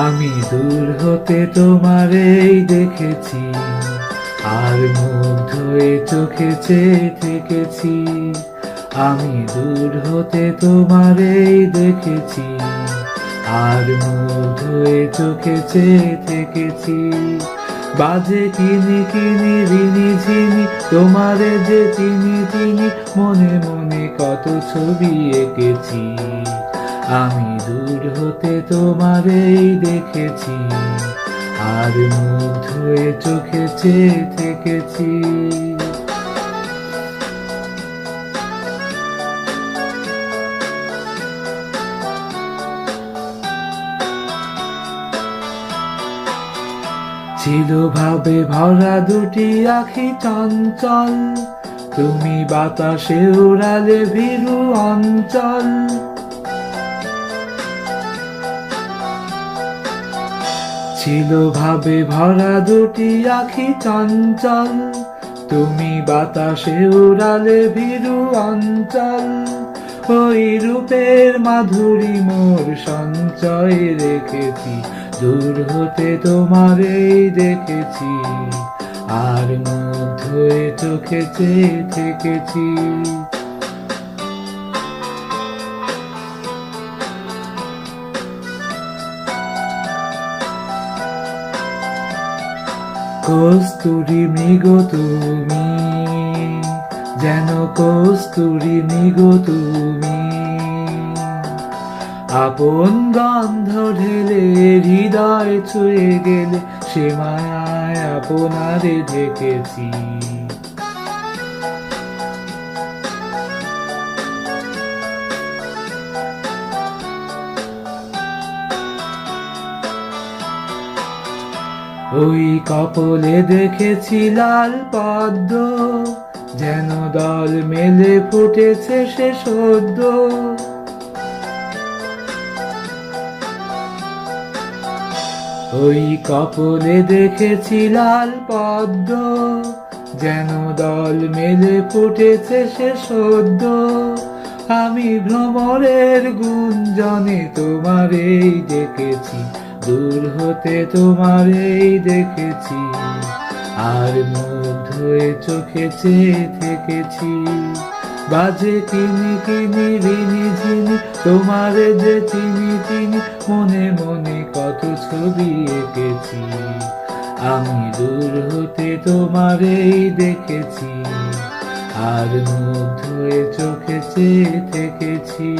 আমি দূর হতে তোমারেই দেখেছি, আর মুগ্ধ হয়ে চোখে চেয়ে থেকেছি। আমি দূর হতে তোমারেই দেখেছি, আর মুগ্ধ হয়ে চোখে চেয়ে থেকেছি। বাজে কিনি কিনি রিনি ঝিনি তোমারে যে চিনি চিনি মনে মনে কত ছবি এঁকেছি। আমি দূর হতে তোমারেই দেখেছি, আর মুগ্ধ চোখে চেয়ে থেকেছি। ছিল ভাবে ভরা দুটি আখি চঞ্চল, তুমি বাতাসে উড়ালে ভীরু অঞ্চল। ছিল ভাবে ভরা দুটি আখি চঞ্চল। তুমি বাতাসে উড়ালে ভীরু অঞ্চল। ওই রূপের মাধুরী মোর সঞ্চয় রেখেছি। দূর হতে তোমারেই দেখেছি। আর মধ্যে চোখে চেয়ে থেকেছি। কস্তুরি মৃগ তুমি, যেন কস্তুরি মৃগ তুমি। আপন গন্ধ ঢেলে হৃদয় ছুঁয়ে গেলে সে মায়ায় আপনারে ঢেকেছি ওই কপলে দেখেছি লাল পদ্ম, যেন দল মেলে ফুটেছে সে সদ্য। ওই কপলে দেখেছি লাল পদ্ম, যেন দল মেলে ফুটেছে সে সদ্য। আমি ভ্রমরের গুঞ্জনে তোমারেই দেখেছি দূর হতে তোমারেই দেখেছি, আর মুগ্ধ হয়ে চোখে চেয়ে থেকেছি। বাজে কিনি কিনি রিনি ঝিনি, তোমারে যে চিনি চিনি মনে মনে কত ছবি এঁকেছি। আমি দূর হতে তোমারেই দেখেছি, আর মুগ্ধ হয়ে চোখে চেয়ে থেকেছি।